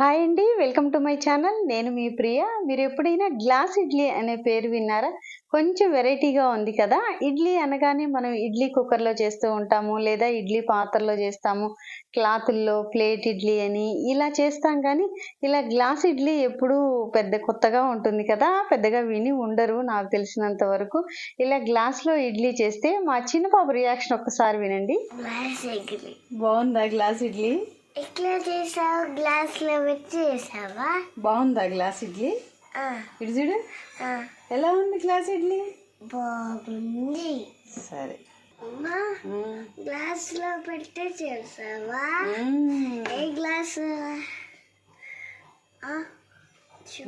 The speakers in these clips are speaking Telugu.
హాయ్ అండి వెల్కమ్ టు మై ఛానల్. నేను మీ ప్రియ. మీరు ఎప్పుడైనా గ్లాస్ ఇడ్లీ అనే పేరు విన్నారా? కొంచెం వెరైటీగా ఉంది కదా. ఇడ్లీ అనగానే మనం ఇడ్లీ కుక్కర్లో చేస్తూ ఉంటాము లేదా ఇడ్లీ పాత్రలో చేస్తాము. క్లాతుల్లో ప్లేట్ ఇడ్లీ అని ఇలా చేస్తాం కానీ ఇలా గ్లాస్ ఇడ్లీ ఎప్పుడూ పెద్ద కొత్తగా ఉంటుంది కదా. పెద్దగా విని ఉండరు నాకు తెలిసినంత వరకు. ఇలా గ్లాస్లో ఇడ్లీ చేస్తే మా చిన్న పాప రియాక్షన్ ఒక్కసారి వినండి. బాగుందా గ్లాస్ ఇడ్లీ? ఎట్లా చేసావు? గ్లాస్లో పెట్టి చేసావా? బాగుందా గ్లాస్ ఇడ్లీ? ఆ, ఇటు చూడు. ఎలా ఉంది గ్లాస్ ఇడ్లీ? బాగుంది. సరే. అమ్మా గ్లాస్లో పెట్టి చేసావా. ఏ గ్లాస్?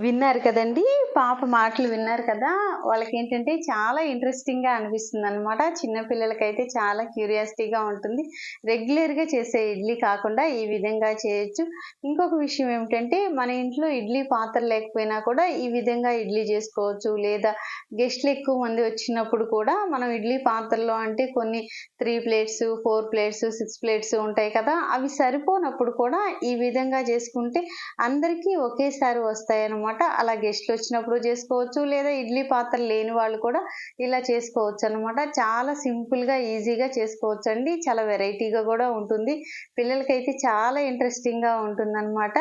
విన్నారు కదండి. పాప మాటలు విన్నారు కదా. వాళ్ళకి ఏంటంటే చాలా ఇంట్రెస్టింగ్గా అనిపిస్తుంది అనమాట చిన్నపిల్లలకైతే చాలా క్యూరియాసిటీగా ఉంటుంది. రెగ్యులర్గా చేసే ఇడ్లీ కాకుండా ఈ విధంగా చేయొచ్చు. ఇంకొక విషయం ఏమిటంటే మన ఇంట్లో ఇడ్లీ పాత్ర లేకపోయినా కూడా ఈ విధంగా ఇడ్లీ చేసుకోవచ్చు. లేదా గెస్ట్లు ఎక్కువ మంది వచ్చినప్పుడు కూడా మనం ఇడ్లీ పాత్రలో అంటే కొన్ని three plates four plates six plates ఉంటాయి కదా. అవి సరిపోనప్పుడు కూడా ఈ విధంగా చేసుకుంటే అందరికీ ఒకేసారి వస్తాయి అనమాట. అలా గెస్ట్లు వచ్చినప్పుడు చేసుకోవచ్చు లేదా ఇడ్లీ పాత్ర లేని వాళ్ళు కూడా ఇలా చేసుకోవచ్చు అనమాట. చాలా సింపుల్గా ఈజీగా చేసుకోవచ్చు అండి చాలా వెరైటీగా కూడా ఉంటుంది. పిల్లలకైతే చాలా ఇంట్రెస్టింగ్గా ఉంటుంది అనమాట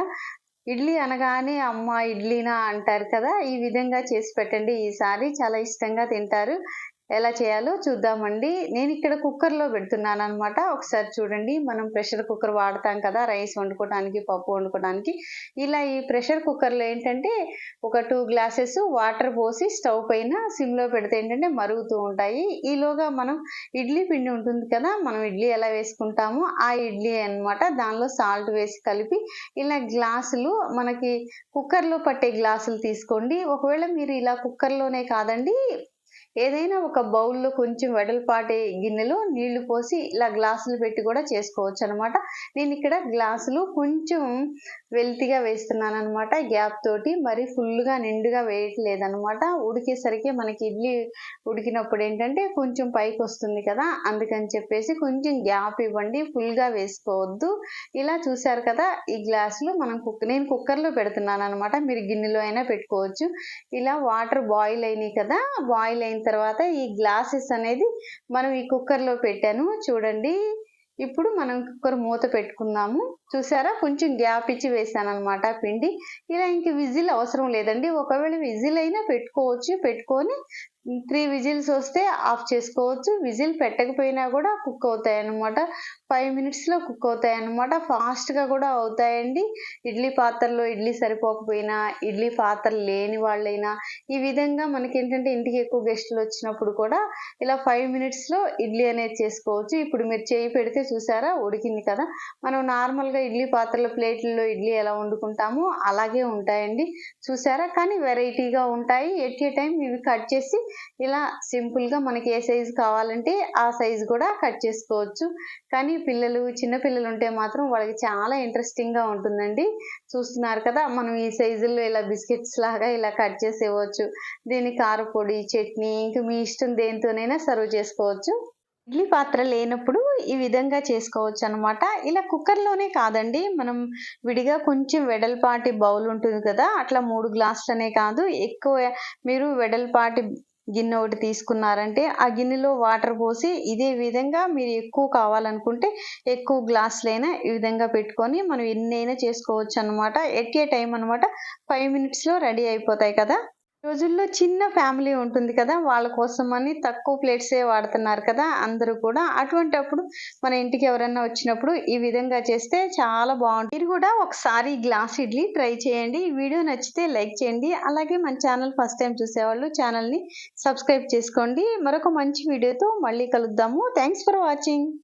ఇడ్లీ అనగానే అమ్మ ఇడ్లీనా అంటారు కదా ఈ విధంగా చేసి పెట్టండి. ఈసారి చాలా ఇష్టంగా తింటారు. ఎలా చేయాలో చూద్దామండి. నేను ఇక్కడ కుక్కర్లో పెడుతున్నాను అనమాట ఒకసారి చూడండి మనం ప్రెషర్ కుక్కర్ వాడతాం కదా రైస్ వండుకోవడానికి పప్పు వండుకోవడానికి ఇలా ఈ ప్రెషర్ కుక్కర్లో ఏంటంటే ఒక టూ గ్లాసెస్ వాటర్ పోసి స్టవ్ పైన సిమ్లో పెడితే ఏంటంటే మరుగుతూ ఉంటాయి. ఈలోగా మనం ఇడ్లీ పిండి ఉంటుంది కదా మనం ఇడ్లీ ఎలా వేసుకుంటామో ఆ ఇడ్లీ అన్నమాట. దానిలో సాల్ట్ వేసి కలిపి ఇలా గ్లాసులు మనకి కుక్కర్లో పట్టే గ్లాసులు తీసుకోండి. ఒకవేళ మీరు ఇలా కుక్కర్లోనే కాదండి ఏదైనా ఒక బౌల్లో కొంచెం వెడల్పాటి గిన్నెలో నీళ్ళు పోసి ఇలా గ్లాసులు పెట్టి కూడా చేసుకోవచ్చు అనమాట నేను ఇక్కడ గ్లాసులు కొంచెం వెల్తిగా వేస్తున్నాను అనమాట గ్యాప్ తోటి. మరి ఫుల్గా నిండుగా వేయట్లేదు అనమాట ఉడికేసరికి మనకి ఇడ్లీ ఉడికినప్పుడు ఏంటంటే కొంచెం పైకి వస్తుంది కదా అందుకని చెప్పేసి కొంచెం గ్యాప్ ఇవ్వండి ఫుల్గా వేసుకోవద్దు. ఇలా చూసారు కదా ఈ గ్లాసులు మనం కుక్ నేను కుక్కర్లో పెడుతున్నాను అనమాట మీరు గిన్నెలో అయినా పెట్టుకోవచ్చు. ఇలా వాటర్ బాయిల్ అయినాయి కదా బాయిల్ అయిన తర్వాత ఈ గ్లాసెస్ అనేది మనం ఈ కుక్కర్లో పెట్టాను. చూడండి. ఇప్పుడు మనం కుక్కర్ మూత పెట్టుకుందాము చూసారా? కొంచెం గ్యాప్ ఇచ్చి వేసాను అనమాట పిండి. ఇలా ఇంక విజిల్ అవసరం లేదండి. ఒకవేళ విజిల్ అయినా పెట్టుకోవచ్చు. పెట్టుకొని త్రీ విజిల్స్ వస్తే ఆఫ్ చేసుకోవచ్చు. విజిల్ పెట్టకపోయినా కూడా కుక్ అవుతాయనమాట ఫైవ్ మినిట్స్లో కుక్ అవుతాయనమాట ఫాస్ట్గా కూడా అవుతాయండి. ఇడ్లీ పాత్రలో ఇడ్లీ సరిపోకపోయినా ఇడ్లీ పాత్ర లేని వాళ్ళైనా ఈ విధంగా మనకి ఏంటంటే ఇంటికి ఎక్కువ గెస్టులు వచ్చినప్పుడు కూడా ఇలా ఫైవ్ మినిట్స్లో ఇడ్లీ అనేది చేసుకోవచ్చు. ఇప్పుడు మీరు చేయి పెడితే చూసారా? ఉడికింది కదా? మనం నార్మల్గా ఇడ్లీ పాత్రల ప్లేట్లలో ఇడ్లీ ఎలా వండుకుంటామో అలాగే ఉంటాయండి. చూసారా? కానీ వెరైటీగా ఉంటాయి. ఎట్ ఏ టైం ఇవి కట్ చేసి ఇలా సింపుల్గా మనకి ఏ సైజు కావాలంటే ఆ సైజు కూడా కట్ చేసుకోవచ్చు. కానీ పిల్లలు చిన్న పిల్లలు ఉంటే మాత్రం వాళ్ళకి చాలా ఇంట్రెస్టింగ్గా ఉంటుందండి. చూస్తున్నారు కదా? మనం ఈ సైజుల్లో ఇలా బిస్కెట్స్ లాగా ఇలా కట్ చేసి ఇవ్వచ్చు దీని కారపొడి చట్నీ ఇంకా మీ ఇష్టం దేనితోనైనా సర్వ్ చేసుకోవచ్చు. ఇడ్లీ పాత్ర లేనప్పుడు ఈ విధంగా చేసుకోవచ్చు అనమాట ఇలా కుక్కర్లోనే కాదండి మనం విడిగా కొంచెం వెడల్పాటి బౌల్ ఉంటుంది కదా అట్లా మూడు గ్లాసులనే కాదు ఎక్కువ మీరు వెడల్పాటి గిన్నె ఒకటి తీసుకున్నారంటే ఆ గిన్నెలో వాటర్ పోసి ఇదే విధంగా మీరు ఎక్కువ కావాలనుకుంటే ఎక్కువ గ్లాసులైనా ఈ విధంగా పెట్టుకొని మనం ఎన్నైనా చేసుకోవచ్చు అనమాట ఎట్ ఏ టైం అనమాట ఫైవ్ మినిట్స్లో రెడీ అయిపోతాయి కదా. రోజుల్లో చిన్న ఫ్యామిలీ ఉంటుంది కదా వాళ్ళ కోసం అని తక్కువ ప్లేట్సే వాడుతున్నారు కదా అందరూ కూడా. అటువంటి అప్పుడు మన ఇంటికి ఎవరైనా వచ్చినప్పుడు ఈ విధంగా చేస్తే చాలా బాగుంటుంది. మీరు కూడా ఒకసారి గ్లాస్ ఇడ్లీ ట్రై చేయండి. ఈ వీడియో నచ్చితే లైక్ చేయండి. అలాగే మన ఛానల్ ఫస్ట్ టైం చూసేవాళ్ళు ఛానల్ని సబ్స్క్రైబ్ చేసుకోండి. మరొక మంచి వీడియోతో మళ్ళీ కలుద్దాము. Thanks for watching.